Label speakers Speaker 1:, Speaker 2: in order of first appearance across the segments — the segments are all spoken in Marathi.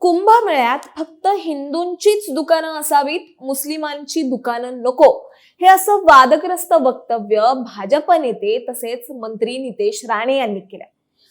Speaker 1: कुंभमेळ्यात फक्त हिंदूंचीच दुकानं असावीत मुस्लिमांची दुकानं नको. हे असं वादग्रस्त वक्तव्य भाजप नेते तसेच मंत्री नितेश राणे यांनी केलं.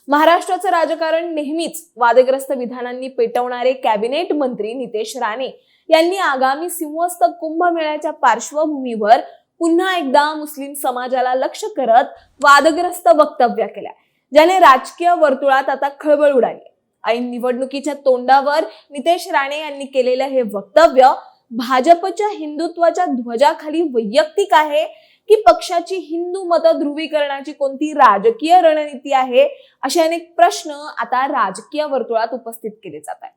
Speaker 1: महाराष्ट्राचं राजकारण नेहमीच वादग्रस्त विधानांनी पेटवणारे कॅबिनेट मंत्री नितेश राणे यांनी आगामी सिंहस्थ कुंभमेळ्याच्या पार्श्वभूमीवर पुन्हा एकदा मुस्लिम समाजाला लक्ष करत वादग्रस्त वक्तव्य केलं. ज्याने राजकीय वर्तुळात आता खळबळ उडाली. ऐन निवडणुकीच्या तोंडावर नितेश राणे यांनी केलेलं हे वक्तव्य भाजपच्या हिंदुत्वाच्या ध्वजाखाली वैयक्तिक आहे की पक्षाची हिंदू मत ध्रुवीकरणाची कोणती राजकीय रणनीती आहे? असे अनेक प्रश्न आता राजकीय वर्तुळात उपस्थित केले जात आहेत.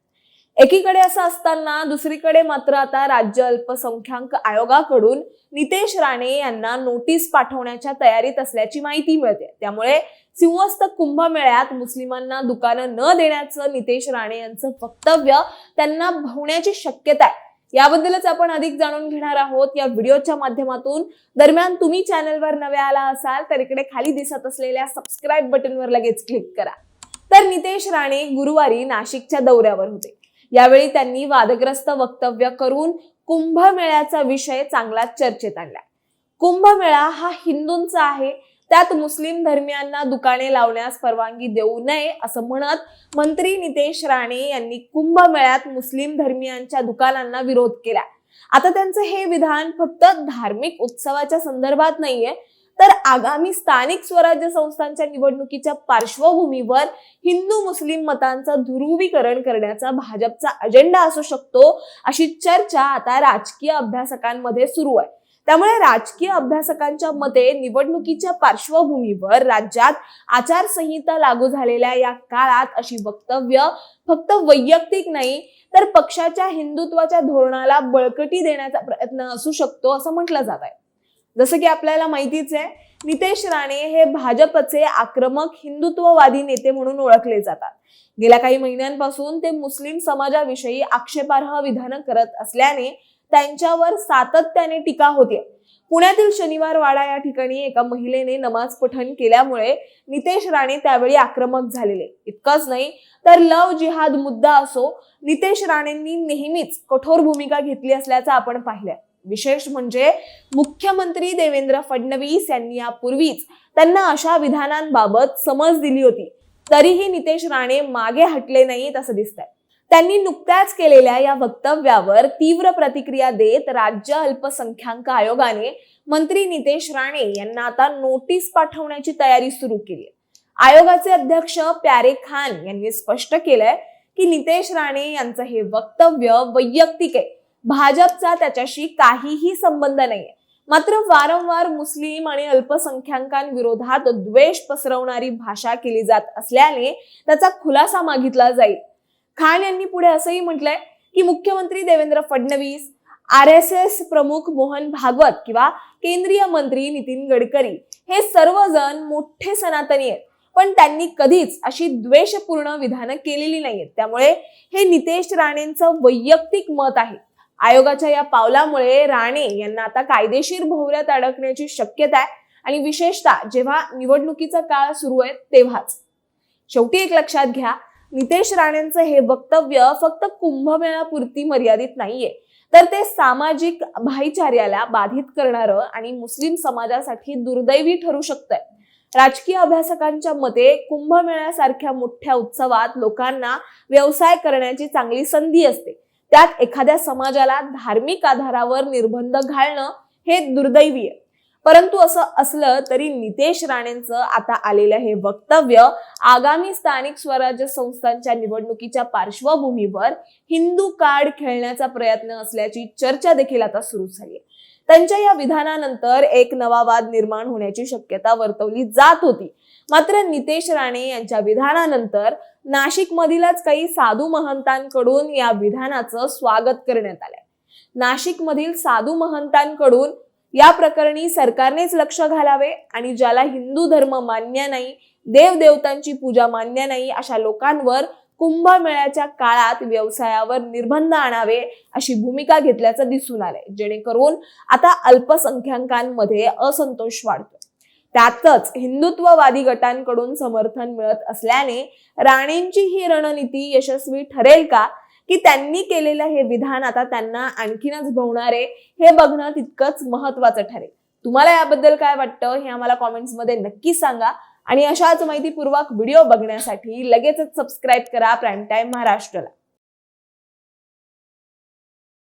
Speaker 1: एकीकडे असं असताना दुसरीकडे मात्र आता राज्य अल्पसंख्याक आयोगाकडून नितेश राणे यांना नोटीस पाठवण्याच्या तयारीत असल्याची माहिती मिळते. त्यामुळे सिंहस्थ कुंभमेळ्यात मुस्लिमांना दुकानं न देण्याचं नितेश राणे यांचं वक्तव्य त्यांना भवण्याची शक्यता आहे. याबद्दलच आपण अधिक जाणून घेणार आहोत. या व्हिडिओच्या माध्यमातून दरम्यान तुम्ही चॅनलवर नवे आला असाल तर इकडे खाली दिसत असलेल्या सबस्क्राईब बटनवर लगेच क्लिक करा. तर नितेश राणे गुरुवारी नाशिकच्या दौऱ्यावर होते. यावेळी त्यांनी वादग्रस्त वक्तव्य करून कुंभमेळ्याचा विषय चांगला चर्चेत आणला. कुंभमेळा हा हिंदूंचा आहे. त्यात मुस्लिम धर्मियांना दुकाने लावण्यास परवानगी देऊ नये असं म्हणत मंत्री नितेश राणे यांनी कुंभमेळ्यात मुस्लिम धर्मियांच्या दुकानांना विरोध केला. आता त्यांचं हे विधान फक्त धार्मिक उत्सवाच्या संदर्भात नाहीये तर आगामी स्थानिक स्वराज्य संस्थांच्या निवडणुकीच्या पार्श्वभूमीवर हिंदू मुस्लिम मतांचं ध्रुवीकरण करण्याचा भाजपचा अजेंडा असू शकतो अशी चर्चा आता राजकीय अभ्यासकांमध्ये सुरू आहे. त्यामुळे राजकीय अभ्यासकांच्या मते निवडणुकीच्या पार्श्वभूमीवर राज्यात आचारसंहिता लागू झालेल्या या काळात अशी वक्तव्य फक्त वैयक्तिक नाही तर पक्षाच्या हिंदुत्वाच्या धोरणाला बळकटी देण्याचा प्रयत्न असू शकतो असं म्हटलं जात आहे. जसं की आपल्याला माहितीच आहे नितेश राणे हे भाजपचे आक्रमक हिंदुत्ववादी नेते म्हणून ओळखले जातात. गेल्या काही महिन्यांपासून ते मुस्लिम समाजाविषयी आक्षेपार्ह विधानं करत असल्याने त्यांच्यावर सातत्याने टीका होते. पुण्यातील शनिवार वाडा या ठिकाणी एका महिलेने नमाज पठण केल्यामुळे नितेश राणे त्यावेळी आक्रमक झालेले. इतकंच नाही तर लव जिहाद मुद्दा असो नितेश राणेंनी नेहमीच कठोर भूमिका घेतली असल्याचं आपण पाहिलंय. विशेष म्हणजे मुख्यमंत्री देवेंद्र फडणवीस यांनी यापूर्वीच त्यांना अशा विधानांबाबत समज दिली होती. तरीही नितेश राणे मागे हटले नाहीत असं दिसतंय. त्यांनी नुकत्याच केलेल्या या वक्तव्यावर तीव्र प्रतिक्रिया देत राज्य अल्पसंख्याक आयोगाने मंत्री नितेश राणे यांना आता नोटीस पाठवण्याची तयारी सुरू केली आयोगाचे अध्यक्ष प्यारे खान यांनी स्पष्ट केलंय की नितेश राणे यांचं हे वक्तव्य वैयक्तिक आहे. भाजपचा त्याच्याशी काहीही संबंध नाहीये. मात्र वारंवार मुस्लिम आणि अल्पसंख्याकांविरोधात द्वेष पसरवणारी भाषा केली जात असल्याने त्याचा खुलासा मागितला जाईल. खान यांनी पुढे असंही म्हटलंय की मुख्यमंत्री Devendra Fadnavis R S S प्रमुख मोहन भागवत किंवा केंद्रीय मंत्री नितीन गडकरी हे सर्वजण मोठे सनातनी आहेत. पण त्यांनी कधीच अशी द्वेषपूर्ण विधानं केलेली नाहीत त्यामुळे हे नितेश राणेंचं वैयक्तिक मत आहे. आयोगाच्या या पावलामुळे राणे यांना आता कायदेशीर भोवऱ्यात अडकण्याची शक्यता आहे. आणि विशेषतः जेव्हा निवडणुकीचा काळ सुरू आहे तेव्हाच. शेवटी एक लक्षात घ्या नितेश राणेंचं हे वक्तव्य फक्त कुंभमेळापुरती मर्यादित नाहीये. तर ते सामाजिक भाईचार्याला बाधित करणारं आणि मुस्लिम समाजासाठी दुर्दैवी ठरू शकतंय. राजकीय अभ्यासकांच्या मते कुंभमेळ्यासारख्या मोठ्या उत्सवात लोकांना व्यवसाय करण्याची चांगली संधी असते. त्यात एखाद्या समाजाला धार्मिक आधारावर निर्बंध घालणं हे दुर्दैवी आहे. परंतु असं असलं तरी नितेश राणेंचं आता आलेलं हे वक्तव्य आगामी स्थानिक स्वराज्य संस्थांच्या निवडणुकीच्या पार्श्वभूमीवर हिंदू कार्ड खेळण्याचा प्रयत्न असल्याची चर्चा देखील आता सुरू झाली आहे. त्यांच्या या विधानानंतर एक नवा वाद निर्माण होण्याची शक्यता वर्तवली जात होती. मात्र नितेश राणे यांच्या विधानानंतर नाशिक मधीलच काही साधू महंतांकडून या विधानाचं स्वागत करण्यात आलंय. नाशिक मधील साधू महंतांकडून या प्रकरणी सरकारनेच लक्ष घालावे आणि ज्याला हिंदू धर्म मान्य नाही देवदेवतांची पूजा मान्य नाही अशा लोकांवर कुंभमेळ्याच्या काळात व्यवसायावर निर्बंध आणावे अशी भूमिका घेतल्याचं दिसून आलंय. जेणेकरून आता अल्पसंख्याकांमध्ये असंतोष वाढतो त्यातच हिंदुत्ववादी गटांकडून समर्थन मिळत असल्याने राणेंची ही रणनीती यशस्वी ठरेल का? की त्यांनी केलेलं हे विधान आता त्यांना आणखीनच भोवणारे हे बघणं तितकंच महत्वाचं ठरेल. तुम्हाला याबद्दल काय वाटतं हे आम्हाला कॉमेंट्समध्ये नक्की सांगा. आणि अशाच माहितीपूर्वक व्हिडिओ बघण्यासाठी लगेचच सबस्क्राईब करा प्राईम टाईम महाराष्ट्राला.